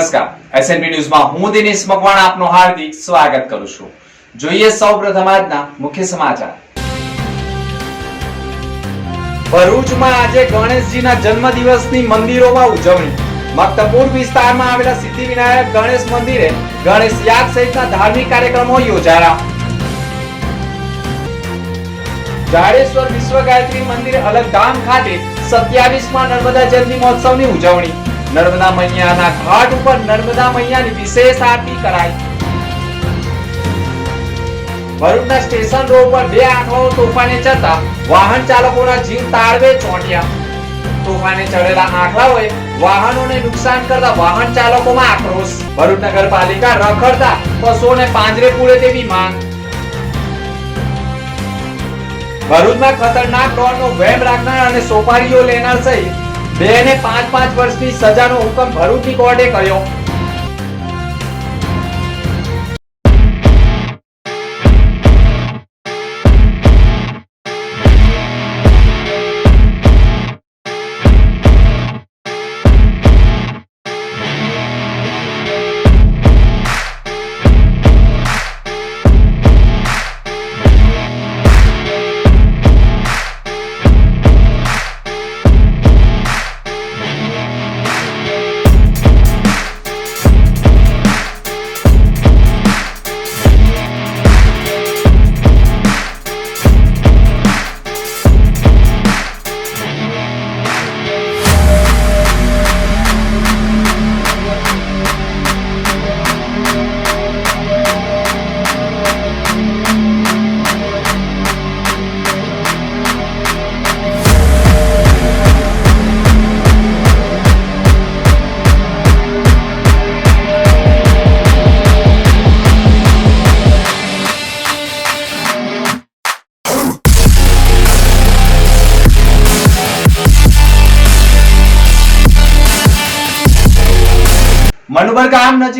નમસ્કાર. એસએનપી ન્યૂઝમાં હું દિનેશ મકવાણા આપનું હાર્દિક સ્વાગત કરું છું. જોઈએ સૌપ્રથમ આજના મુખ્ય સમાચાર. ભરૂચમાં આજે ગણેશજીના જન્મદિવસની મંદિરોમાં ઉજવણી. મક્તપુર વિસ્તારમાં આવેલા સિદ્ધિવિનાયક ગણેશ મંદિરે ગણેશ યાગ સહિતના ધાર્મિક કાર્યક્રમો યોજાયા. જાડેશ્વર વિશ્વ ગાયત્રી મંદિર અલગ અલગધામ ખાતે સત્યાવીસમાં નર્મદા જયંતિ મહોત્સવની ઉજવણી. નર્મદા મૈયાના ઘાટ ઉપર નર્મદા મૈયાની વિશેષ આરતી કરાઈ. ભરૂચના સ્ટેશન રોડ પર બે આંખો તોફાને ચડતા વાહન ચાલકોના જીવ તાળવે ચોંટ્યા. તોફાને ચડેલા આંખલાઓએ વાહનોને નુકસાન કરતા વાહન ચાલકોમાં આક્રોશ. ભરૂચ નગરપાલિકા રખડતા પશુઓને પાંજરે પૂરે તેવી માંગ. ભરૂચમાં ખતરનાક ડોરનો વેમ રાખનાર અને સોપારીઓ લેનાર સહિત બે ને પાંચ પાંચ વર્ષની સજાનો હુકમ ભરૂચની કોર્ટે કર્યો.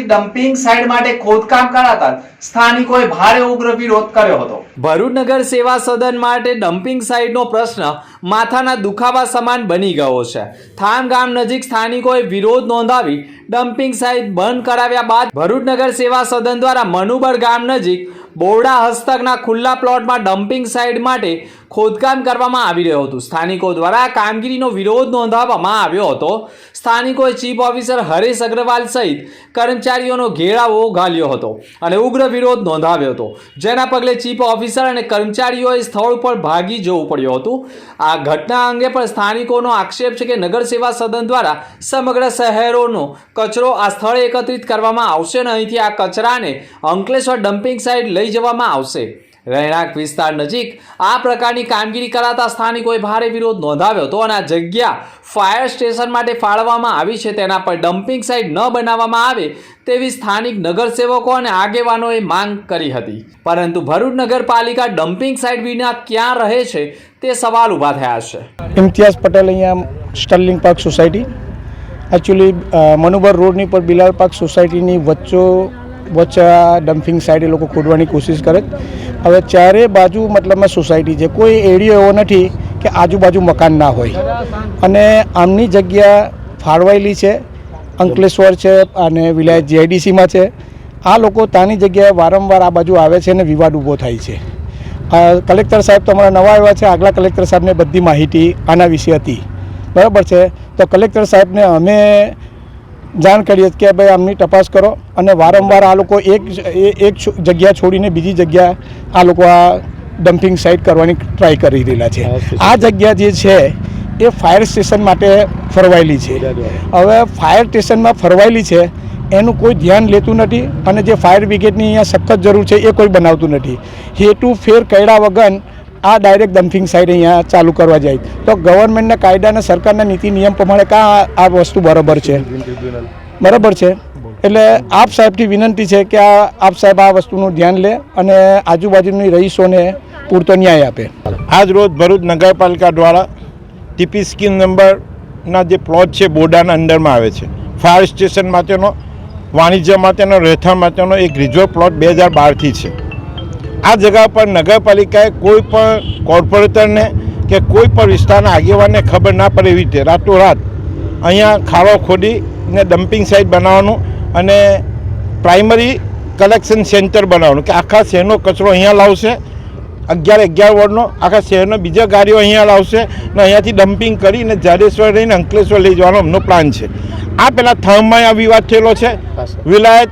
નજીક ડમ્પિંગ સાઇટ માટે ખોદકામ કરાતા સ્થાનિકોએ ભારે ઉગ્ર વિરોધ કર્યો હતો. ભરૂચ નગર સેવા સદન માટે ડમ્પિંગ સાઇટનો પ્રશ્ન માથાના દુખાવા સમાન બની ગયો છે. થાન ગામ નજીક સ્થાનિકોએ વિરોધ નોંધાવી ડમ્પિંગ સાઇટ બંધ કરાવ્યા બાદ ભરૂચ નગર સેવા સદન દ્વારા મનુબર ગામ નજીક બોરડા હસ્તકના ખુલ્લા પ્લોટમાં ડમ્પિંગ સાઇટ માટે ખોદકામ કરવામાં આવી રહ્યું હતું. સ્થાનિકો દ્વારા કામગીરીનો વિરોધ નોંધાવવામાં આવ્યો હતો. સ્થાનિકોએ ચીફ ઓફિસર હરેશ અગ્રવાલ સહિત કર્મચારીઓનો ઘેરાવો ઘાલ્યો હતો અને ઉગ્ર વિરોધ નોંધાવ્યો હતો. જેના પગલે ચીફ ઓફિસર અને કર્મચારીઓએ સ્થળ પર ભાગી જવું પડ્યું હતું. આ ઘટના અંગે પણ સ્થાનિકોનો આક્ષેપ છે કે નગર સેવા સદન દ્વારા સમગ્ર શહેરોનો કચરો આ સ્થળે એકત્રિત કરવામાં આવશે અને અહીંથી આ કચરાને અંકલેશ્વર ડમ્પિંગ સાઇટ લઈ જવામાં આવશે. રહેણાંક વિસ્તાર નજીક આ પ્રકારની કામગીરી કરાતા સ્થાનિકોએ ભારે વિરોધ નોંધાવ્યો હતો અને આ જગ્યા ફાયર સ્ટેશન માટે ફાળવવામાં આવી છે. તેના પર ડમ્પિંગ સાઇટ ન બનાવવામાં આવે તેવી સ્થાનિક નગરસેવકો અને આગેવાનોએ માંગ કરી હતી. પરંતુ ભરૂચ નગરપાલિકા ડમ્પિંગ સાઇટ વિના ક્યાં રહે છે તે સવાલ ઊભા થયા છે. ઇમ્તિયાઝ પટેલ અહીંયા Sterling Park Society. Actually Manubar રોડની પર બિલાલ પાર્ક સોસાયટીની વચ્ચો વચ્ચે ડમ્પિંગ સાઇડ એ લોકો ખોદવાની કોશિશ કરે હવે ચારે બાજુ મતલબમાં સોસાયટી છે. કોઈ એરિયો એવો નથી કે આજુબાજુ મકાન ના હોય. અને આમની જગ્યા ફાળવાયેલી છે. અંકલેશ્વર છે અને વિલાયત જીઆઈડીસીમાં છે. આ લોકો તાની જગ્યાએ વારંવાર આ બાજુ આવે છે અને વિવાદ ઊભો થાય છે. કલેક્ટર સાહેબ તમારા નવા આવ્યા છે. આગલા કલેક્ટર સાહેબને બધી માહિતી આના વિશે હતી. બરાબર છે? તો કલેક્ટર સાહેબને અમે જાણ કરીએ કે ભાઈ આમની તપાસ કરો અને વારંવાર આ લોકો એક એક જગ્યા છોડીને બીજી જગ્યા આ લોકો આ ડમ્પિંગ સાઇટ કરવાની ટ્રાય કરી રહેલા છે. આ જગ્યા જે છે એ ફાયર સ્ટેશન માટે ફરવાયેલી છે. હવે ફાયર સ્ટેશનમાં ફરવાયેલી છે એનું કોઈ ધ્યાન લેતું નથી અને જે ફાયર બ્રિગેડની અહીંયા સખત જરૂર છે એ કોઈ બનાવતું નથી. હેતુ ફેર કર્યા વગર આ ડાયરેક્ટ ડમ્પિંગ સાઇટ અહીંયા ચાલુ કરવા જાય. તો ગવર્મેન્ટના કાયદા સરકારના નીતિ નિયમ પ્રમાણે કાં આ વસ્તુ બરાબર છે? બરાબર છે? એટલે આપ સાહેબથી વિનંતી છે કે આ આપ સાહેબ આ વસ્તુનું ધ્યાન લે અને આજુબાજુની રહીશોને પૂરતો ન્યાય આપે. આજ રોજ ભરૂચ નગરપાલિકા દ્વારા ટીપી સ્કીમ નંબરના જે પ્લોટ છે બોડાના અંડરમાં આવે છે. ફાયર સ્ટેશન માટેનો, વાણિજ્ય માટેનો રહેઠાણ માટેનો એક રિઝર્વ પ્લોટ બે હજાર બારથી છે. આ જગા પર નગરપાલિકાએ કોઈ પણ કોર્પોરેટરને કે કોઈ પણ વિસ્તારના આગેવાનને ખબર ના પડે એવી રીતે રાતોરાત અહીંયા ખાડો ખોદીને ડમ્પિંગ સાઇટ બનાવવાનું અને પ્રાઇમરી કલેક્શન સેન્ટર બનાવવાનું કે આખા શહેરનો કચરો અહીંયા લાવશે. અગિયાર અગિયાર વોર્ડનો આખા શહેરનો બીજા ગાડીઓ અહીંયા લાવશે ને અહીંયાથી ડમ્પિંગ કરીને જાડેશ્વર રહીને અંકલેશ્વર લઈ જવાનો અમનો પ્લાન છે. આ પહેલાં થામમાં આ વિવાદ થયેલો છે. વિલાયત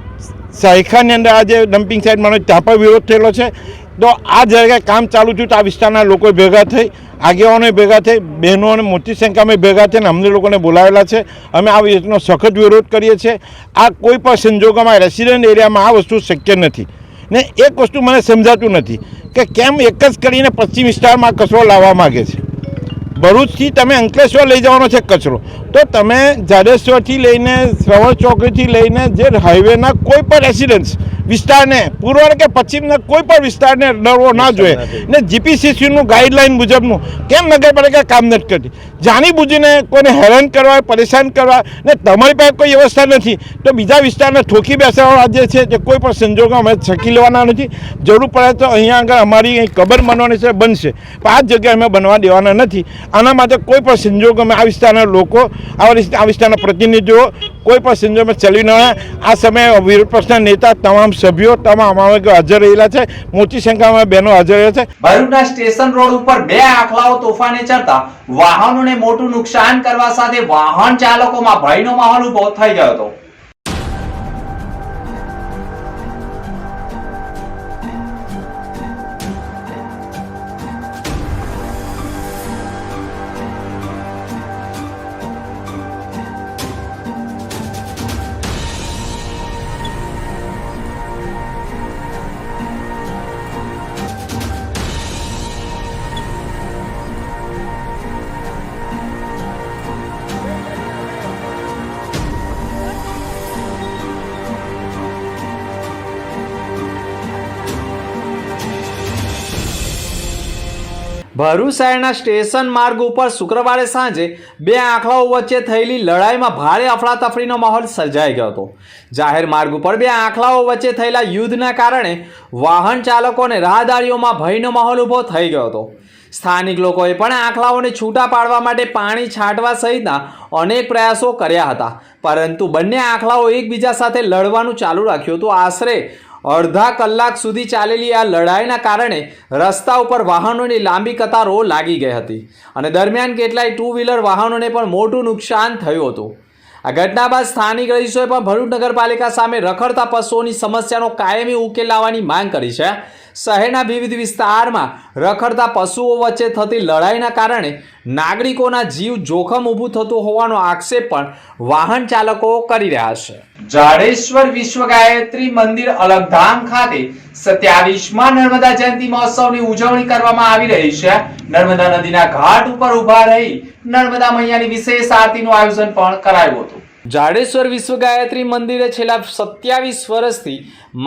સાયખાની અંદર આજે ડમ્પિંગ સાઇટ મને ત્યાં પણ વિરોધ થયેલો છે. તો આ જગ્યાએ કામ ચાલુ થયું તો આ વિસ્તારના લોકો ભેગા થઈ, આગેવાનોએ ભેગા થઈ બહેનો અને મોટી સંખ્યામાં ભેગા થઈને અમને લોકોને બોલાવેલા છે. અમે આ વિષયનો સખત વિરોધ કરીએ છીએ. આ કોઈ પણ સંજોગોમાં રેસિડેન્ટ એરિયામાં આ વસ્તુ શક્ય નથી. ને એક વસ્તુ મને સમજાતું નથી કે કેમ એક જ કરીને પશ્ચિમ વિસ્તારમાં કચરો લાવવા માગે છે? ભરૂચથી તમે અંકલેશ્વર લઈ જવાનો છે કચરો. તો તમે જાડેશ્વરથી લઈને શ્રવણ ચોકડીથી લઈને જે હાઈવેના કોઈ પણ રેસિડેન્સ વિસ્તારને પૂર્વ કે પશ્ચિમના કોઈ પણ વિસ્તારને ડરવો ના જોઈએ. ને જીપીસીસીનું ગાઈડલાઈન મુજબનું કેમ નગરપાલિકા કામ નથી કરતી? જાણી બુજીને કોઈને હેરાન કરવા પરેશાન કરવા ને તમારી પાસે કોઈ વ્યવસ્થા નથી. તો બીજા વિસ્તારને ઠોકી બેસાડવા જે છે તે કોઈ પણ સંજોગો અમે છકી લેવાના નથી. જરૂર પડે તો અહીંયા આગળ અમારી અહીં કબર બનવાની છે બનશે. પણ આ જગ્યાએ અમે બનવા દેવાના નથી. આના માટે કોઈ પણ સંજોગોમાં આ વિસ્તારના લોકો આ વિસ્તારના પ્રતિનિધિઓ, કોઈ પણ સંજોગોમાં ચલી ન આ સમયે વિરોધ પક્ષના નેતા, તમામ સભ્યો, તમામ હાજર રહેલા છે. મોટી સંખ્યામાં બહેનો હાજર રહ્યા છે. ભરૂચના સ્ટેશન રોડ ઉપર બે આખલાઓ તોફાને ચડતા વાહનોને મોટું નુકસાન કરવા સાથે વાહન ચાલકોમાં ભયનો માહોલ ઊભો થઈ ગયો હતો. ભરૂચ શહેરના સ્ટેશન માર્ગ ઉપર શુક્રવારે સાંજે બે આંખલાઓ વચ્ચે થયેલી લડાઈમાં ભારે અફડાતફડીનો માહોલ સર્જાઈ ગયો હતો. જાહેર માર્ગ ઉપર બે આંખલાઓ વચ્ચે થયેલા યુદ્ધના કારણે વાહન ચાલકોને રાહદારીઓમાં ભયનો માહોલ ઊભો થઈ ગયો હતો. સ્થાનિક લોકોએ પણ આંખલાઓને છૂટા પાડવા માટે પાણી છાંટવા સહિતના અનેક પ્રયાસો કર્યા હતા. પરંતુ બંને આંખલાઓ એકબીજા સાથે લડવાનું ચાલુ રાખ્યું હતું. આશરે અડધા કલાક સુધી ચાલેલી આ લડાઈના કારણે રસ્તા ઉપર વાહનોની લાંબી કતારો લાગી ગઈ હતી અને દરમિયાન કેટલાય ટુ વ્હીલર વાહનોને પણ મોટું નુકસાન થયું હતું. આ ઘટના બાદ સ્થાનિક રહીશોએ પણ ભરૂચ નગરપાલિકા સામે રખડતા પશુઓની સમસ્યાનો કાયમી ઉકેલ લાવવાની માંગ કરી છે. શહેરના વિવિધ વિસ્તારમાં રખડતા પશુઓ વચ્ચે થતી લડાઈના કારણે નાગરિકોના જીવ જોખમ ઊભું થતું હોવાનો આક્ષેપ પણ વાહન ચાલકો કરી રહ્યા છે. જાડેશ્વર વિશ્વ ગાયત્રી મંદિર અલગધામ ખાતે સત્યાવીસમાં નર્મદા જયંતિ મહોત્સવની ઉજવણી કરવામાં આવી રહી છે. નર્મદા નદીના ઘાટ ઉપર ઊભા રહી નર્મદા મૈયાની વિશેષ આરતીનું આયોજન પણ કરાયું હતું. જાડેશ્વર વિશ્વ ગાયત્રી મંદિરે છેલ્લા સત્યાવીસ વર્ષથી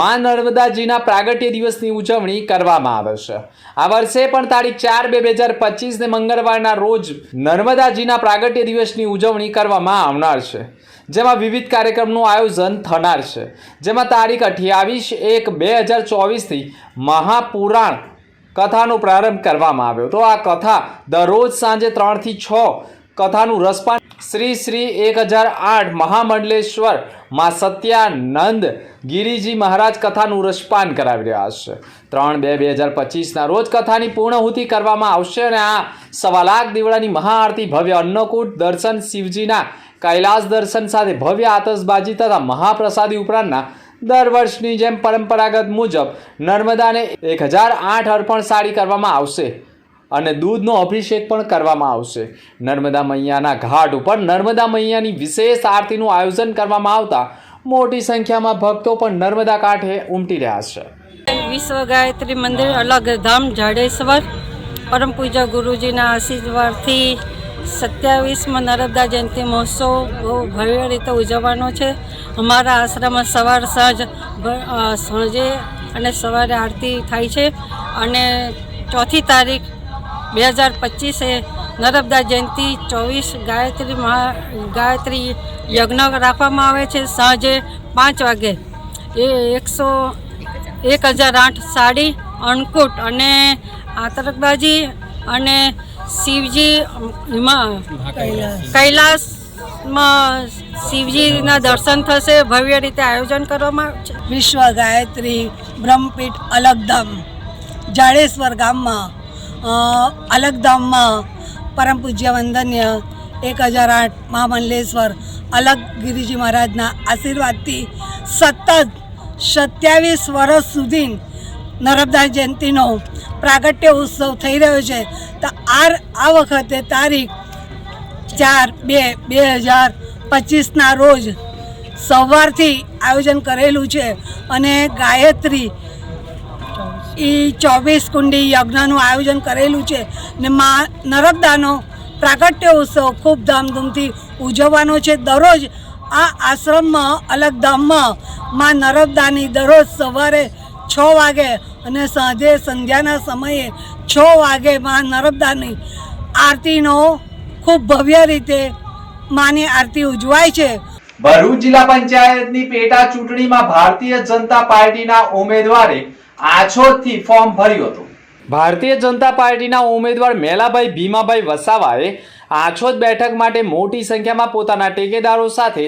માં નર્મદાજીના પ્રાગટ્ય દિવસની ઉજવણી કરવામાં આવે છે. આ વર્ષે પણ તારીખ ચાર બે બે હજાર પચીસને મંગળવારના રોજ નર્મદાજીના પ્રાગટ્ય દિવસની ઉજવણી કરવામાં આવનાર છે. જેમાં વિવિધ કાર્યક્રમનું આયોજન થનાર છે. જેમાં તારીખ અઠ્યાવીસ એક બે હજાર ચોવીસથી મહાપુરાણ કથાનો પ્રારંભ કરવામાં આવ્યો તો આ કથા દરરોજ સાંજે ત્રણથી છ કથાનું રસપાન શ્રી શ્રી એક હજાર આઠ મહામંડલેશ્વરમાં સત્યાનંદ ગિરિજી મહારાજ કથાનું રસપાન કરાવી રહ્યા છે. ત્રણ બે બે હજાર પચીસના રોજ કથાની પૂર્ણહુતિ કરવામાં આવશે અને આ સવા લાખ દીવડાની મહાઆરતી ભવ્ય અન્નકૂટ દર્શન શિવજીના કૈલાસ દર્શન સાથે ભવ્ય આતશબાજી તથા મહાપ્રસાદી ઉપરાંતના દર વર્ષની જેમ પરંપરાગત મુજબ નર્મદાને એક હજાર આઠ અર્પણ સાડી કરવામાં આવશે. અને દૂધનો અભિષેક પણ કરવામાં આવશે. નર્મદા મૈયાના ઘાટ ઉપર નર્મદા મૈયાની વિશેષ આરતીનું આયોજન કરવામાં આવતા મોટી સંખ્યામાં ભક્તો પણ નર્મદા કાંઠે ઉમટી રહ્યા છે. વિશ્વ ગાયત્રી મંદિર અલગ ધામ જાડેશ્વર. પરમ પૂજા ગુરુજીના આશીર્વાદથી સત્યાવીસમાં નર્મદા જયંતિ મહોત્સવ બહુ ભવ્ય રીતે ઉજવવાનો છે. અમારા આશ્રમમાં સવાર સાંજ સાંજે અને સવારે આરતી થાય છે. અને ચોથી તારીખ બે હજાર પચીસે નર્મદા જયંતિ ચોવીસ ગાયત્રી મહા, ગાયત્રી યજ્ઞ રાખવામાં આવે છે સાંજે પાંચ વાગે. એ એકસો એક હજાર આઠ સાડી, અણકુટ અને આતરકબાજી અને શિવજી કૈલાસ શિવજીના દર્શન થશે. ભવ્ય રીતે આયોજન કરવામાં આવ્યું છે. વિશ્વ ગાયત્રી બ્રહ્મપીઠ અલગધામ જાડેશ્વર ગામમાં અલગધામમાં પરમ પૂજ્ય વંદન્ય એક હજાર આઠ મહામંડલેશ્વર અલગ ગિરિજી મહારાજના આશીર્વાદથી સતત સત્યાવીસ વર્ષ સુધી નર્મદા જયંતિનો પ્રાગટ્ય ઉત્સવ થઈ રહ્યો છે. તો આ આ વખતે તારીખ ચાર બે બે હજાર પચીસના રોજ સવારથી આયોજન કરેલું છે અને ગાયત્રી એ ચોવીસ કુંડી યજ્ઞનું આયોજન કરેલું છે ને મા નર્મદાનો પ્રાગટ્ય ઉત્સવ ખૂબ ધામધૂમથી ઉજવવાનો છે. દરરોજ આ આશ્રમમાં, અલગ ધામમાં મા નર્મદાની દરરોજ સવારે છ વાગે અને સાંજે સંધ્યાના સમયે છ વાગે મા નર્મદાની આરતીનો ખૂબ ભવ્ય રીતે માની આરતી ઉજવાય છે. ભરૂચ જિલ્લા પંચાયતની પેટા ચૂંટણીમાં ભારતીય જનતા પાર્ટીના ઉમેદવારે આછોદથી ફોર્મ ભર્યું હતું. ભારતીય જનતા પાર્ટીના ઉમેદવાર મેલાભાઈ ભીમાભાઈ વસાવાએ આછોદ બેઠક માટે મોટી સંખ્યામાં પોતાના ટેકેદારો સાથે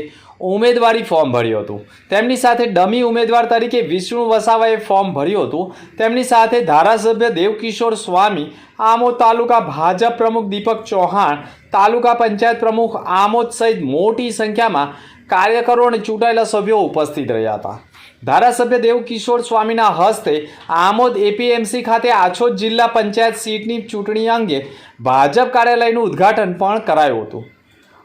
ઉમેદવારી ફોર્મ ભર્યું હતું. તેમની સાથે ડમી ઉમેદવાર તરીકે વિષ્ણુ વસાવાએ ફોર્મ ભર્યું હતું. તેમની સાથે ધારાસભ્ય દેવકિશોર સ્વામી, આમોદ તાલુકા ભાજપ પ્રમુખ દીપક ચૌહાણ, તાલુકા પંચાયત પ્રમુખ આમોદ સહિત મોટી સંખ્યામાં કાર્યકરો અને ચૂંટાયેલા સભ્યો ઉપસ્થિત રહ્યા હતા. ધારાસભ્ય દેવકિશોર સ્વામીના હસ્તે આમોદ એપીએમસી ખાતે આછોદ જિલ્લા પંચાયત સીટની ચૂંટણી અંગે ભાજપ કાર્યાલયનું ઉદ્ઘાટન પણ કરાયું હતું.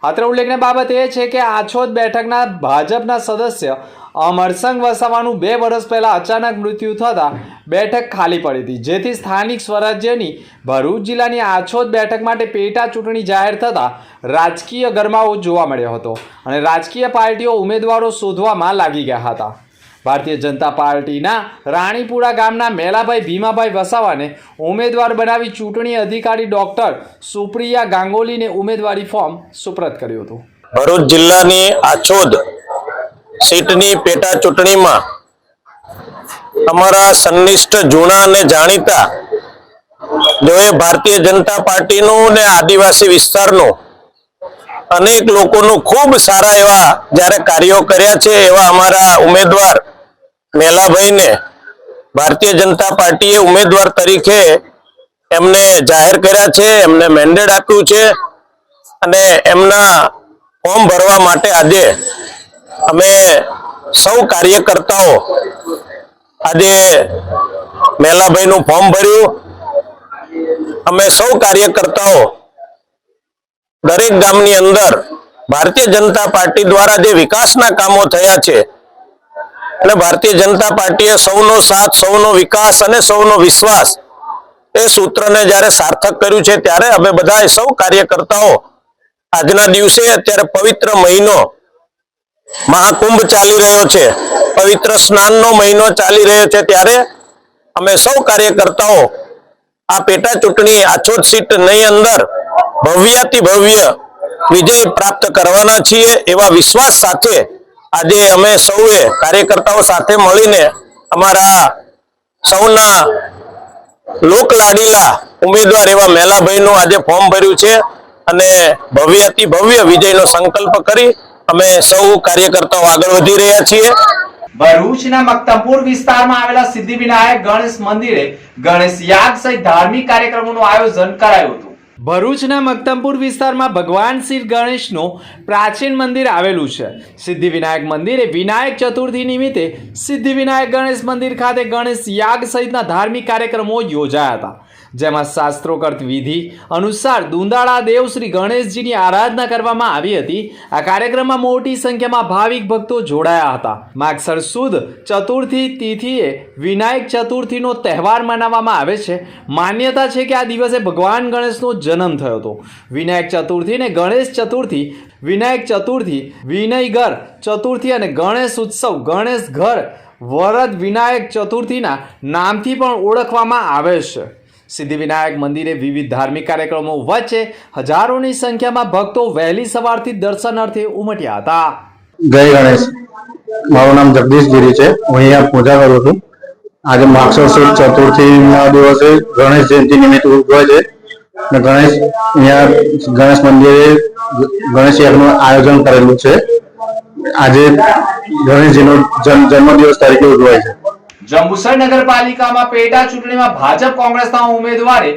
અત્રે ઉલ્લેખનીય બાબત એ છે કે આછોદ બેઠકના ભાજપના સદસ્ય અમરસંગ વસાવાનું બે વર્ષ પહેલાં અચાનક મૃત્યુ થતાં બેઠક ખાલી પડી હતી. જેથી સ્થાનિક સ્વરાજ્યની ભરૂચ જિલ્લાની આછોદ બેઠક માટે પેટા ચૂંટણી જાહેર થતાં રાજકીય ગરમાવો જોવા મળ્યો હતો અને રાજકીય પાર્ટીઓ ઉમેદવારો શોધવામાં લાગી ગયા હતા. ભારતીય જનતા પાર્ટીના રાણીપુરા ગામના મેલાભાઈ ભીમાભાઈ વસાવાને ઉમેદવાર બનાવી ચૂંટણી અધિકારી ડોક્ટર સુપ્રિયા ગાંગોલીને ઉમેદવારી ફોર્મ સુપ્રત કર્યું હતું. ભરૂચ જિલ્લાની આછોદ સીટની પેટા ચૂંટણીમાં અમારા સંનિષ્ઠ જૂના અને જાણીતા જોએ ભારતીય જનતા પાર્ટીનું ને આદિવાસી વિસ્તારનું અનેક લોકોનું ખૂબ સારા એવા જ્યારે કાર્યો કર્યા છે એવા અમારા ઉમેદવાર મેલાભાઈને ભારતીય જનતા પાર્ટીએ ઉમેદવાર તરીકે એમને જાહેર કર્યા છે, એમને મેન્ડેટ આપ્યું છે અને એમના ફોર્મ ભરવા માટે આજે અમે સૌ કાર્યકર્તાઓ આજે મેલાભાઈનું ફોર્મ ભર્યું. અમે સૌ કાર્યકર્તાઓ દરેક ગામની અંદર ભારતીય જનતા પાર્ટી દ્વારા જે વિકાસના કામો થયા છે અને ભારતીય જનતા પાર્ટીએ સૌનો સાથ, સૌનો વિકાસ અને સૌનો વિશ્વાસ એ સૂત્રને જ્યારે સાર્થક કર્યું છે, ત્યારે અમે બધા સૌ કાર્યકર્તાઓ આજના દિવસે અત્યારે પવિત્ર મહિનો મહાકુંભ ચાલી રહ્યો છે, પવિત્ર સ્નાનનો મહિનો ચાલી રહ્યો છે, ત્યારે અમે સૌ કાર્યકર્તાઓ આ પેટા ચૂંટણી આછોટ નહીં અંદર ભવ્યાતિ ભવ્ય વિજય પ્રાપ્ત કરવાના છીએ એવા વિશ્વાસ સાથે આજે અમે સૌએ કાર્યકર્તાઓ સાથે મળીને અમારા સૌના લોકલાડીલા ઉમેદવાર એવા મેલાભાઈનું આજે ફોર્મ ભર્યું છે અને ભવ્યથી ભવ્ય વિજયનો સંકલ્પ કરી અમે સૌ કાર્યકર્તાઓ આગળ વધી રહ્યા છીએ. ભરૂચના મક્તમપુર વિસ્તારમાં આવેલા સિદ્ધિવિનાયક ગણેશ મંદિરે ગણેશ યાગ સહિત ધાર્મિક કાર્યક્રમોનું આયોજન કરાયું હતું. ભરૂચના મક્તમપુર વિસ્તારમાં ભગવાન શ્રી ગણેશનું પ્રાચીન મંદિર આવેલું છે. સિદ્ધિવિનાયક મંદિરે વિનાયક ચતુર્થી નિમિત્તે સિદ્ધિવિનાયક ગણેશ મંદિર ખાતે ગણેશ યાગ સહિતના ધાર્મિક કાર્યક્રમો યોજાયા હતા. જેમાં શાસ્ત્રોકર્ત વિધિ અનુસાર દુંદાળા દેવ શ્રી ગણેશજીની આરાધના કરવામાં આવી હતી. આ કાર્યક્રમમાં મોટી સંખ્યામાં ભાવિક ભક્તો જોડાયા હતા. માગસર સુદ ચતુર્થી તિથિએ વિનાયક ચતુર્થીનો તહેવાર મનાવવામાં આવે છે. માન્યતા છે કે આ દિવસે ભગવાન ગણેશનો જન્મ થયો હતો. વિનાયક ચતુર્થી ને ગણેશ ચતુર્થી, વિનાયક ચતુર્થી, વિનયગર ચતુર્થી અને ગણેશ ઉત્સવ ગણેશ ઘર વરદ વિનાયક ચતુર્થીના નામથી પણ ઓળખવામાં આવે છે. સિદ્ધિવિનાયક મંદિરે વિવિધ ધાર્મિક કાર્યક્રમો વચ્ચે હજારોની સંખ્યામાં ભક્તો વહેલી સવારથી દર્શનાર્થે ઉમટ્યા હતા. જય ગણેશ. મારું નામ જગદીશ ગીરી છે. હું અહીંયા પૂજા કરું છું. આજે માક્ષર સુદ ચતુર્થી ના દિવસે ગણેશ જયંતિ નિમિત્તે ઉજવાય છે. ને ગણેશ અહીંયા ગણેશ મંદિરે ગણેશ યજ્ઞનું આયોજન કરેલું છે. આજે ગણેશજીનો જન્મ જન્મદિવસ તરીકે ઉજવાય છે. જંબુસર નગરપાલિકામાં પેટા ચૂંટણીમાં ભાજપ કોંગ્રેસના ઉમેદવારે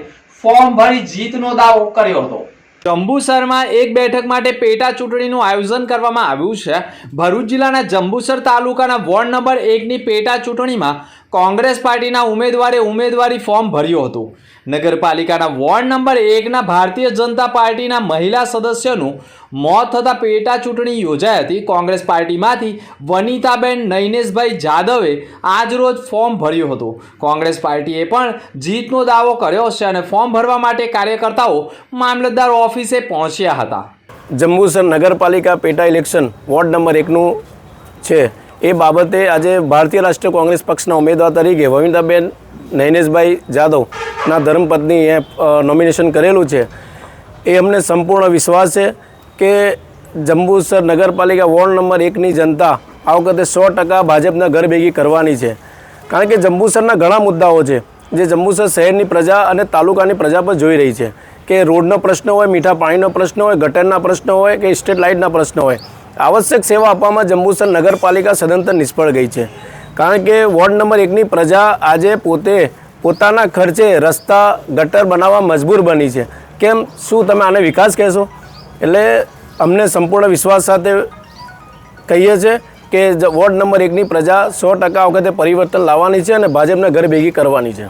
ફોર્મ ભરી જીતનો દાવો કર્યો હતો. જંબુસરમાં એક બેઠક માટે પેટા ચૂંટણીનું આયોજન કરવામાં આવ્યું છે. ભરૂચ જિલ્લાના જંબુસર તાલુકાના વોર્ડ નંબર એકની પેટા ચૂંટણીમાં કોંગ્રેસ પાર્ટીના ઉમેદવારે ઉમેદવારી ફોર્મ ભર્યું હતું. નગરપાલિકાના વોર્ડ નંબર એકના ભારતીય જનતા પાર્ટીના મહિલા સદસ્યનું મોત થતાં પેટા ચૂંટણી યોજાઈ હતી. કોંગ્રેસ પાર્ટીમાંથી વનિતાબેન નૈનેશભાઈ જાદવે આજરોજ ફોર્મ ભર્યું હતું. કોંગ્રેસ પાર્ટીએ પણ જીતનો દાવો કર્યો છે અને ફોર્મ ભરવા માટે કાર્યકર્તાઓ મામલતદાર ઓફિસે પહોંચ્યા હતા. જંબુસર નગરપાલિકા પેટા ઇલેક્શન વોર્ડ નંબર એકનું છે. એ બાબતે આજે ભારતીય રાષ્ટ્રીય કોંગ્રેસ પક્ષના ઉમેદવાર તરીકે વવિતાબેન નૈનેશભાઈ જાદવના ધર્મપત્નીએ નોમિનેશન કરેલું છે. એ અમને સંપૂર્ણ વિશ્વાસ છે કે જંબુસર નગરપાલિકા વોર્ડ નંબર એકની જનતા આ વખતે સો ટકા ભાજપના ઘર ભેગી કરવાની છે. કારણ કે જંબુસરના ઘણા મુદ્દાઓ છે, જે જંબુસર શહેરની પ્રજા અને તાલુકાની પ્રજા પર જોઈ રહી છે. કે રોડનો પ્રશ્ન હોય, મીઠા પાણીનો પ્રશ્ન હોય, ગટરના પ્રશ્ન હોય, કે સ્ટ્રીટ લાઇટના પ્રશ્ન હોય આવશ્યક સેવા આપવામાં જંબુસર નગરપાલિકા સદંતર નિષ્ફળ ગઈ છે. કારણ કે વોર્ડ નંબર એકની પ્રજા આજે પોતે પોતાના ખર્ચે રસ્તા, ગટર બનાવવા મજબૂર બની છે. કેમ? શું તમે આને વિકાસ કહેશો? એટલે અમને સંપૂર્ણ વિશ્વાસ સાથે કહીએ છીએ કે વોર્ડ નંબર એકની પ્રજા સો ટકા વખતે પરિવર્તન લાવવાની છે અને ભાજપને ઘર ભેગી કરવાની છે.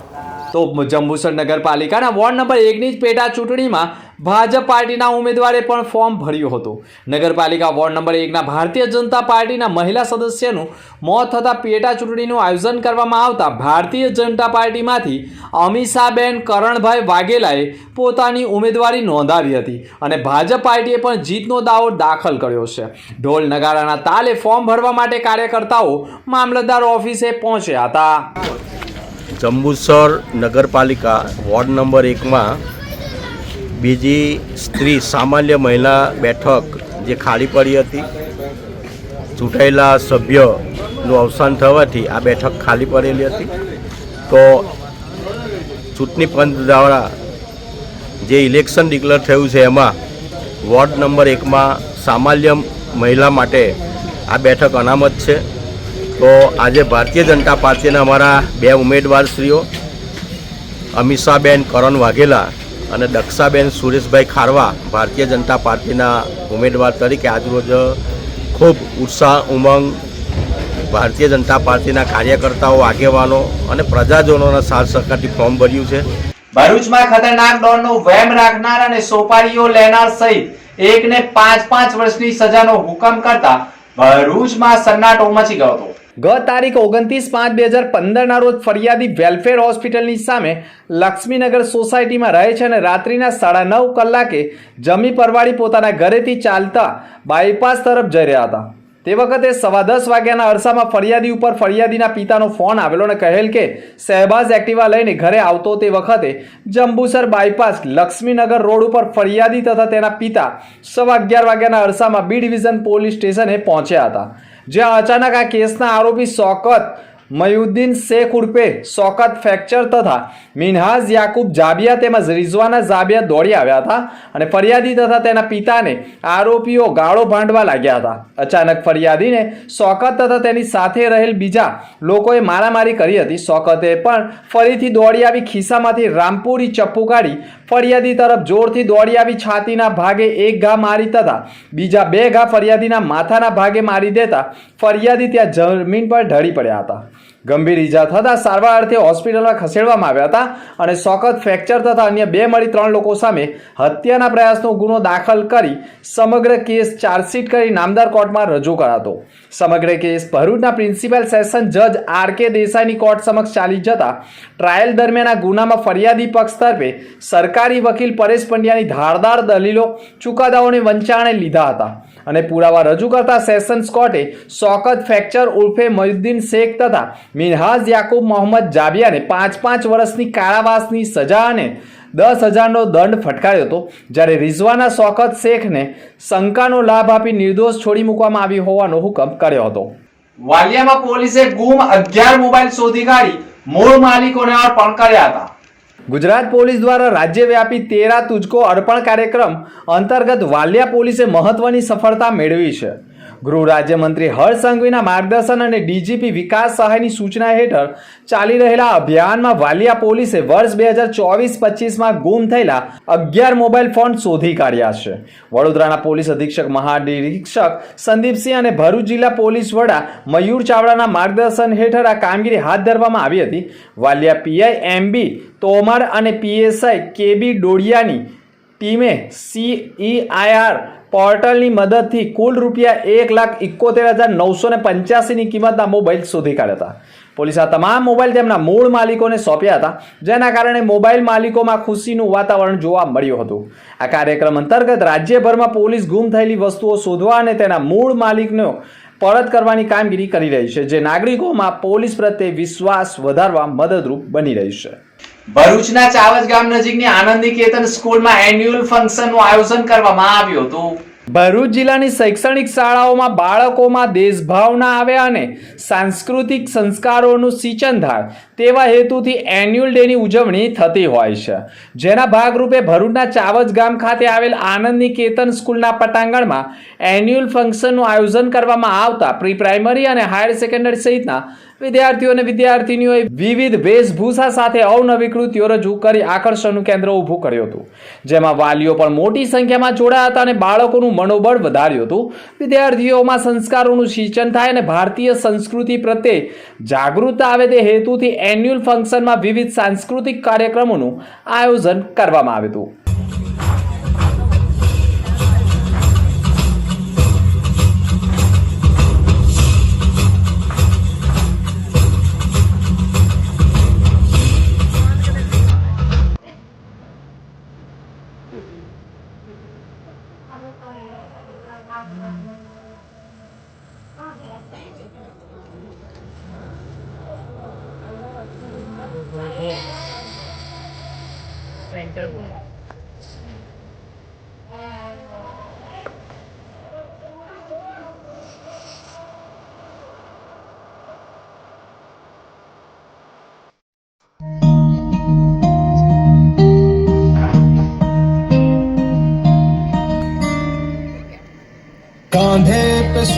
તો જંબુસર નગરપાલિકાના વોર્ડ નંબર એકની જ પેટા ચૂંટણીમાં ભાજપ પાર્ટીના ઉમેદવારે પણ ફોર્મ ભર્યું હતું. નગરપાલિકા વોર્ડ નંબર એકના ભારતીય જનતા પાર્ટીના મહિલા સદસ્યનું મોત થતાં પેટા ચૂંટણીનું આયોજન કરવામાં આવતા ભારતીય જનતા પાર્ટીમાંથી અમીષાબેન કરણભાઈ વાઘેલાએ પોતાની ઉમેદવારી નોંધાવી હતી અને ભાજપ પાર્ટીએ પણ જીતનો દાવો દાખલ કર્યો છે. ઢોલ નગારાના તાલે ફોર્મ ભરવા માટે કાર્યકર્તાઓ મામલતદાર ઓફિસે પહોંચ્યા હતા. જંબુસર નગરપાલિકા વોર્ડ નંબર એકમાં બીજી સ્ત્રી સામાન્ય મહિલા બેઠક જે ખાલી પડી હતી, ચૂંટાયેલા સભ્યનું અવસાન થવાથી આ બેઠક ખાલી પડેલી હતી. તો ચૂંટણી પંચ દ્વારા જે ઇલેક્શન ડિક્લેર થયું છે એમાં વોર્ડ નંબર એકમાં સામાન્ય મહિલા માટે આ બેઠક અનામત છે. તો આજે ભારતીય જનતા પાર્ટીના અમારા બે ઉમેદવારશ્રીઓ અમિષાબેન કરણ વાઘેલા અને દક્ષાબેન સુરેશભાઈ ખારવા ભારતીય જનતા પાર્ટીના ઉમેદવાર તરીકે આજરોજ ખૂબ ઉત્સાહ, ઉમંગ ભારતીય જનતા પાર્ટીના કાર્યકર્તાઓ, આગેવાનો અને પ્રજાજનોના સાથ સહકારથી ફોર્મ ભર્યું છે. ભરૂચમાં ખતરનાક ડોનનો વહેમ રાખનાર અને સોપારીઓ લેનાર સહિત એકને પાંચ પાંચ વર્ષની સજાનો હુકમ કરતા ભરૂચમાં સન્નાટો મચી ગયો હતો. ગત તારીખ ઓગણત્રીસ પાંચ બે હજાર પંદરના રોજ ફરિયાદી વેલફેર હોસ્પિટલની સામે લક્ષ્મીનગર સોસાયટીમાં રહે છે અને રાત્રિના સાડા નવ કલાકે જમી પરવાડી પોતાના ઘરેથી ચાલતા બાયપાસ તરફ જઈ રહ્યા હતા. તે વખતે સવા દસ વાગ્યાના અરસામાં ફરિયાદી ઉપર ફરિયાદીના પિતાનો ફોન આવેલો અને કહેલ કે શહેબાઝ એક્ટિવા લઈને ઘરે આવતો તે વખતે જંબુસર બાયપાસ લક્ષ્મીનગર રોડ ઉપર ફરિયાદી તથા તેના પિતા સવા અગિયાર વાગ્યાના અરસામાં બી ડિવિઝન પોલીસ સ્ટેશને પહોંચ્યા હતા. જ્યાં અચાનક આ કેસના આરોપી શોકત મયુદ્દીન શેખ ઉર્ફે શોકત ફ્રેક્ચર તથા મિનહાઝ યાકુબ જાબિયા તેમજ રિઝવાના જાબિયા દોડી આવ્યા હતા અને ફરિયાદી તથા તેના પિતાને આરોપીઓ ગાળો ભાંડવા લાગ્યા હતા. અચાનક ફરિયાદીને શોકત તથા તેની સાથે રહેલ બીજા લોકોએ મારામારી કરી હતી. શોકતે પણ ફરીથી દોડી આવી ખિસ્સામાંથી રામપુરી ચપ્પુ કાઢી ફરિયાદી તરફ જોરથી દોડી આવી, છાતીના ભાગે એક ઘા મારી તથા બીજા બે ઘા ફરિયાદીના માથાના ભાગે મારી દેતા ફરિયાદી ત્યાં જમીન પર ઢળી પડ્યા હતા. ગંભીર ઈજા થતાં સારવાર અર્થે હોસ્પિટલમાં ખસેડવામાં આવ્યા હતા અને સોકત ફ્રેક્ચર તથા અન્ય બે મળી ત્રણ લોકો સામે હત્યાના પ્રયાસનો ગુનો દાખલ કરી સમગ્ર કેસ ચાર્જશીટ કરી નામદાર કોર્ટમાં રજૂ કરાતો. સમગ્ર કેસ ભરૂચના પ્રિન્સિપલ સેશન જજ આર કે દેસાઈની કોર્ટ સમક્ષ ચાલી જતા ટ્રાયલ દરમિયાન આ ગુનામાં ફરિયાદી પક્ષ તરફે સરકારી વકીલ પરેશ પંડ્યાની ધારદાર દલીલો ચુકાદાઓને વંચાણે લીધા હતા. અને પુરાવા રજૂ કરતા સેશન્સ કોર્ટે શોકત ફ્રેક્ચર ઉર્ફે મયુદ્દીન શેખ તથા મિનહાઝ યાકુબ મોહમ્મદ જાબિયાને પાંચ પાંચ વર્ષની કારાવાસની સજા અને દસ હજારનો દંડ ફટકાર્યો હતો. જ્યારે રિઝવાના શોકત શેખને શંકાનો લાભ આપી નિર્દોષ છોડી મૂકવામાં આવી હોવાનો હુકમ કર્યો હતો. વાલિયામાં પોલીસે ગુમ અગિયાર મોબાઈલ શોધી કાઢી, મૂળ માલિકોને પણ કર્યા હતા. ગુજરાત પોલીસ દ્વારા રાજ્યવ્યાપી તેરા તુજકો અર્પણ કાર્યક્રમ અંતર્ગત વાલિયા પોલીસે મહત્વની સફળતા મેળવી છે. ગૃહ રાજ્યમંત્રી હર્ષ સંઘવીના માર્ગદર્શન અને ડીજીપી વિકાસ સહાયની સૂચના હેઠળ ચાલી રહેલા અભિયાનમાં વાલિયા પોલીસે વર્ષ બે હજાર ચોવીસ પચીસમાં ગુમ થયેલા અગિયાર મોબાઈલ ફોન શોધી કાઢ્યા છે. વડોદરાના પોલીસ અધિક્ષક, મહાનિરીક્ષક સંદીપસિંહ અને ભરૂચ જિલ્લા પોલીસ વડા મયુર ચાવડાના માર્ગદર્શન હેઠળ આ કામગીરી હાથ ધરવામાં આવી હતી. વાલિયા પીઆઈ એમબી તોમર અને પીએસઆઈ કેબી ડોડિયાની ટીમે સીઈઆઈઆર પોર્ટલની મદદથી કુલ રૂપિયા એક લાખ ઇકોતેર હજાર નવસો ને પંચ્યાસીની કિંમતના મોબાઈલ શોધી કાઢ્યા હતા. પોલીસે આ તમામ મોબાઈલ તેમના મૂળ માલિકોને સોંપ્યા હતા, જેના કારણે મોબાઈલ માલિકોમાં ખુશીનું વાતાવરણ જોવા મળ્યું હતું. આ કાર્યક્રમ અંતર્ગત રાજ્યભરમાં પોલીસ ગુમ થયેલી વસ્તુઓ શોધવા અને તેના મૂળ માલિકનો પરત કરવાની કામગીરી કરી રહી છે, જે નાગરિકોમાં પોલીસ પ્રત્યે વિશ્વાસ વધારવા મદદરૂપ બની રહી છે. ભરૂચના ચાવજ ગામ નજીકની આનંદ નિકેતન સ્કૂલમાં એન્યુઅલ ફંક્શનનું આયોજન કરવામાં આવ્યું હતું. ભરૂચ જિલ્લાની શૈક્ષણિક શાળાઓમાં બાળકોમાં દેશભાવના આવે અને સાંસ્કૃતિક સંસ્કારોનું સિંચન થાય તેવા હેતુથી એન્યુઅલ ડેની ઉજવણી થતી હોય છે. જેના ભાગરૂપે ભરૂચના ચાવજ ગામ ખાતે આવેલ આનંદ નિકેતન સ્કૂલના પટાંગણમાં એન્યુઅલ ફંક્શનનું આયોજન કરવામાં આવતા પ્રી પ્રાઇમરી અને હાયર સેકન્ડરી સહિતના વિદ્યાર્થીઓ અને વિદ્યાર્થીનીઓએ વિવિધ વેશભૂષા સાથે અવનવી કૃતિઓ રજૂ કરી આકર્ષણનું કેન્દ્ર ઊભું કર્યું હતું. જેમાં વાલીઓ પણ મોટી સંખ્યામાં જોડાયા હતા અને બાળકોનું મનોબળ વધાર્યું હતું. વિદ્યાર્થીઓમાં સંસ્કારોનું સિંચન થાય અને ભારતીય સંસ્કૃતિ પ્રત્યે જાગૃતતા આવે તે હેતુથી એન્યુઅલ ફંક્શનમાં વિવિધ સાંસ્કૃતિક કાર્યક્રમોનું આયોજન કરવામાં આવ્યું હતું.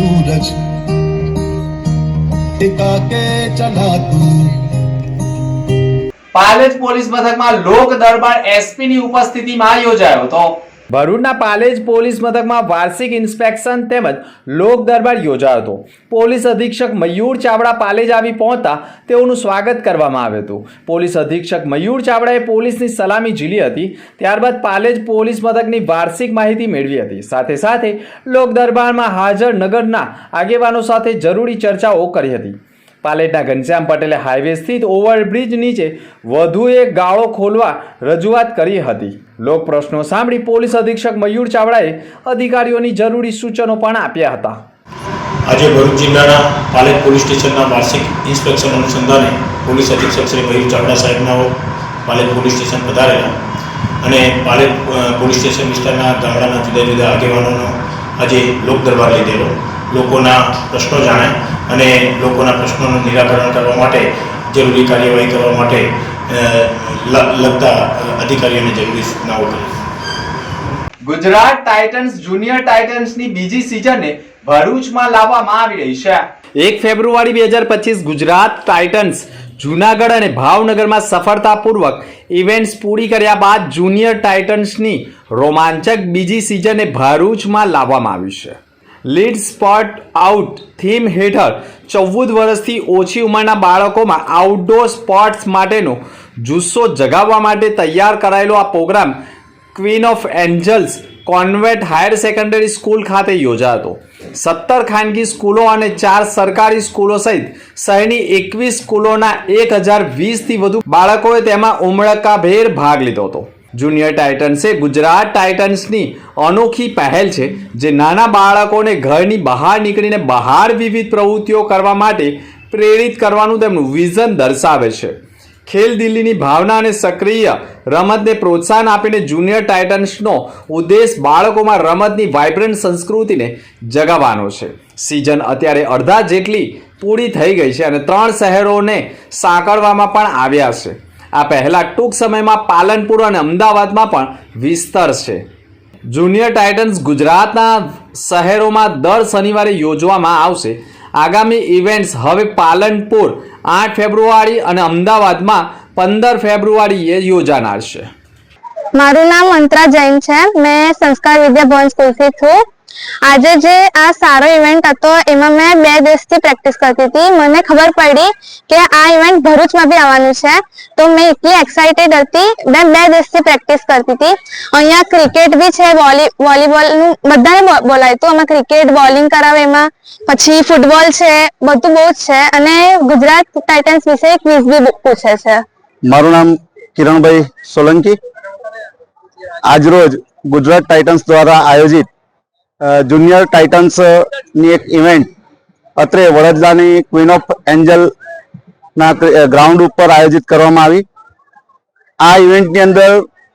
सूरज टिका के चला तू પાલેજ પોલીસ મથકમાં લોક દરબાર એસપી ની ઉપસ્થિતિમાં યોજાયો હતો ભરૂચના પાલેજ પોલીસ મથકમાં વાર્ષિક ઇન્સ્પેક્શન તેમજ લોક દરબાર યોજાયો હતો. પોલીસ અધિક્ષક મયુર ચાવડા પાલેજ આવી પહોંચતા તેઓનું સ્વાગત કરવામાં આવ્યું હતું. પોલીસ અધિક્ષક મયુર ચાવડાએ પોલીસની સલામી ઝીલી હતી, ત્યારબાદ પાલેજ પોલીસ મથકની વાર્ષિક માહિતી મેળવી હતી. સાથે સાથે લોક દરબારમાં હાજર નગરના આગેવાનો સાથે જરૂરી ચર્ચાઓ કરી હતી. પાલેટના ઘનશ્યામ પટેલે હાઈવે સ્થિત ઓવરબ્રિજ નીચે વધુ એક ગાળો ખોલવા રજૂઆત કરી હતી. લોક પ્રશ્નો સાંભળી પોલીસ અધિક્ષક મયુર ચાવડાએ અધિકારીઓની જરૂરી સૂચનો પણ આપ્યા હતા. આજે ભરૂચ જિલ્લાના પાલેજ પોલીસ સ્ટેશનના વાર્ષિક ઇન્સ્પેક્શન અનુસંધાને પોલીસ અધિક્ષક શ્રી મયુર ચાવડા સાહેબના પાલેજ પોલીસ સ્ટેશન પધારેલા અને પાલેજ પોલીસ સ્ટેશન વિસ્તારના ગામડાના જુદા જુદા આગેવાનોનો આજે લોક દરબાર લીધેલો. લોકોના પ્રશ્નો જાણે અને લોકોના પ્રશ્નોનું નિરાકરણ કરવા માટે જરૂરી કાર્યવાહી કરવા માટે લગતા અધિકારીઓને જરૂરી સૂચનાઓ કરી. ગુજરાત ટાઇટન્સ જુનિયર ટાઇટન્સની બીજી સિઝને ભરૂચમાં લાવવામાં આવી રહી છે. એક ફેબ્રુઆરી બે હજાર પચીસ ગુજરાત ટાઇટન્સ જુનાગઢ અને ભાવનગરમાં સફળતાપૂર્વક ઇવેન્ટ્સ પૂરી કર્યા બાદ જુનિયર ટાઇટન્સની રોમાંચક બીજી સિઝને ભરૂચમાં લાવવામાં આવી છે. લીડ સ્પોટ આઉટ થીમ હેઠળ ચૌદ વર્ષથી ઓછી ઉંમરના બાળકોમાં આઉટડોર સ્પોર્ટ્સ માટેનો જુસ્સો જગાવવા માટે તૈયાર કરાયેલો આ programme Queen of Angels Convent Higher Secondary School ખાતે યોજાતો સત્તર ખાનગી સ્કૂલો અને ચાર સરકારી સ્કૂલો સહિત શહેરની એકવીસ સ્કૂલોના એક હજાર વીસથી વધુ બાળકોએ તેમાં ઉમળકાભેર ભાગ લીધો હતો. જુનિયર ટાઇટન્સે ગુજરાત ટાઇટન્સની અનોખી પહેલ છે જે નાના બાળકોને ઘરની બહાર નીકળીને બહાર વિવિધ પ્રવૃત્તિઓ કરવા માટે પ્રેરિત કરવાનું તેમનું વિઝન દર્શાવે છે. ખેલ દિલ્હીની ભાવના અને સક્રિય રમતને પ્રોત્સાહન આપીને જુનિયર ટાઇટન્સનો ઉદ્દેશ બાળકોમાં રમતની વાઇબ્રન્ટ સંસ્કૃતિને જગાવવાનો છે. સિઝન અત્યારે અડધા જેટલી પૂરી થઈ ગઈ છે અને ત્રણ શહેરોને સાંકળવામાં પણ આવ્યા છે. આ પહેલા ટૂંક સમયમાં પાલનપુર અને અમદાવાદમાં પણ વિસ્તરશે જુનિયર ટાઇટન્સ ગુજરાતના શહેરોમાં દર શનિવારે યોજવામાં આવશે. આગામી ઇવેન્ટ્સ હવે પાલનપુર, આઠ ફેબ્રુઆરી અને અમદાવાદમાં પંદર ફેબ્રુઆરીએ યોજાનાર છે. મારું નામ અંતરા જૈન છે. મેં સંસ્કાર વિદ્યા ભવન સ્કૂલથી છું. આજે જે આ સારો ઇવેન્ટ હતો, એમાં મેં બે દિવસથી પ્રેક્ટિસ કરતી હતી. મને ખબર પડી કે આ ઇવેન્ટ ભરૂચમાં બી આવવાનું છે. તો મેં એટલી એક્સાઇટેડ હતી. મેં બે દિવસથી પ્રેક્ટિસ કરતી હતી. અહીંયા ક્રિકેટ બી છે વોલી વોલીબોલનું બધાને બોલાય તો. આમાં ક્રિકેટ બોલિંગ કરાવે એમાં. પછી ફૂટબોલ છે, બધું બહુ જ છે. અને ગુજરાત ટાઇટન્સ વિશે ક્વિઝ બી પૂછે છે. મારું નામ કિરણભાઈ સોલંકી. આજરોજ ગુજરાત ટાઇટન્સ દ્વારા આયોજિત જુનિયર ટાઇટન્સની એક ઇવેન્ટ અત્રે વડોદરાની ક્વીન ઓફ એન્જલ ના ગ્રાઉન્ડ ઉપર આયોજિત કરવામાં આવી. આ ઇવેન્ટની અંદર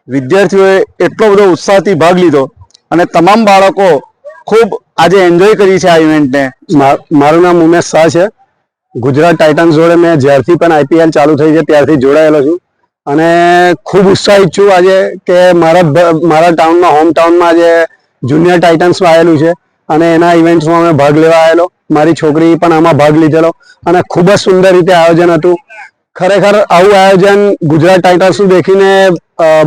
વિદ્યાર્થીઓએ એટલો બધો ઉત્સાહથી ભાગ લીધો અને તમામ બાળકો ખૂબ આજે એન્જોય કરી છે આ ઇવેન્ટને મારું નામ ઉમેશ શાહ છે. ગુજરાત ટાઇટન્સ જોડે મેં જ્યારથી પણ આઈપીએલ ચાલુ થઈ છે, ત્યારથી જોડાયેલો છું. અને ખૂબ ઉત્સાહિત છું આજે કે મારા મારા ટાઉનમાં હોમ ટાઉનમાં આજે જુનિયર ટાઇટન્સમાં આવેલું છે અને એના ઇવેન્ટ્સમાં અમે ભાગ લેવા આવેલો. મારી છોકરી પણ આમાં ભાગ લીધેલો અને ખૂબ જ સુંદર રીતે આયોજન હતું. ખરેખર આવું આયોજન ગુજરાત ટાઇટન્સનું દેખીને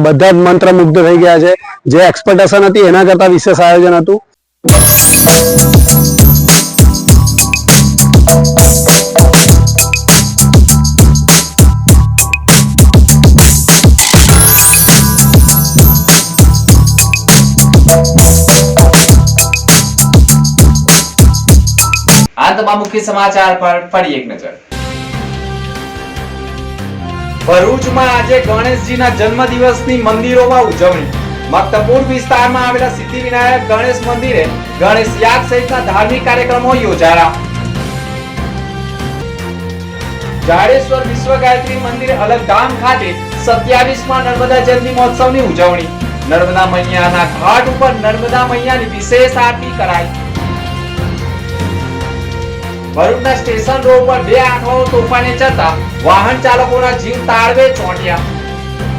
બધા જ મંત્રમુગ્ધ થઈ ગયા છે. જે એક્સપેક્ટેશન હતી એના કરતાં વિશેષ આયોજન હતું. આ મુખ્ય સમાચાર પર ફરી એક નજર. ભરૂચમાં આજે ગણેશજીના જન્મદિવસની મંદિરોમાં ઉજવણી. મક્તપુર વિસ્તારમાં આવેલા સિદ્ધિવિનાયક ગણેશ મંદિરે ગણેશ યાગ સહિતના ધાર્મિક કાર્યક્રમો યોજાયા. જાડેશ્વર વિશ્વ ગાયત્રી મંદિર અલગધામ ખાતે સત્યાવીસમાં નર્મદા જયંતિ મહોત્સવની ઉજવણી. નર્મદા મૈયાના ઘાટ ઉપર નર્મદા મૈયાની વિશેષ આરતી કરાઈ. ભરૂચના સ્ટેશન રોડ પર બે આંખવાઓ તોફાને જતા વાહન ચાલકોના જીવ તાળવે ચોંટ્યા.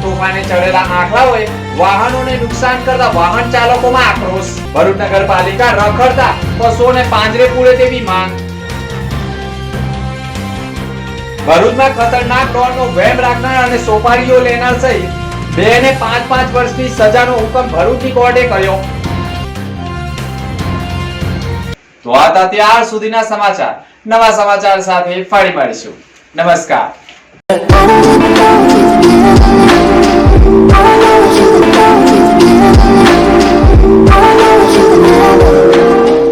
તોફાને ચડેલા આંખલાઓએ વાહનોને નુકસાન કરતા વાહન ચાલકોમાં આક્રોશ. ભરૂચ નગરપાલિકા રખડતા પશુઓને પાંજરે પૂરે તેવી માંગ. ભરૂચમાં ખતરનાક ડોનનો વેમ રાખનાર અને સોપારીઓ લેનાર સહિત બે ને પાંચ પાંચ વર્ષની સજાનો હુકમ ભરૂચની કોર્ટે કર્યો. તો આ હતા ત્યાર સુધીના સમાચાર નવા સમાચાર સાથે ફરી મળીશું નમસ્કાર.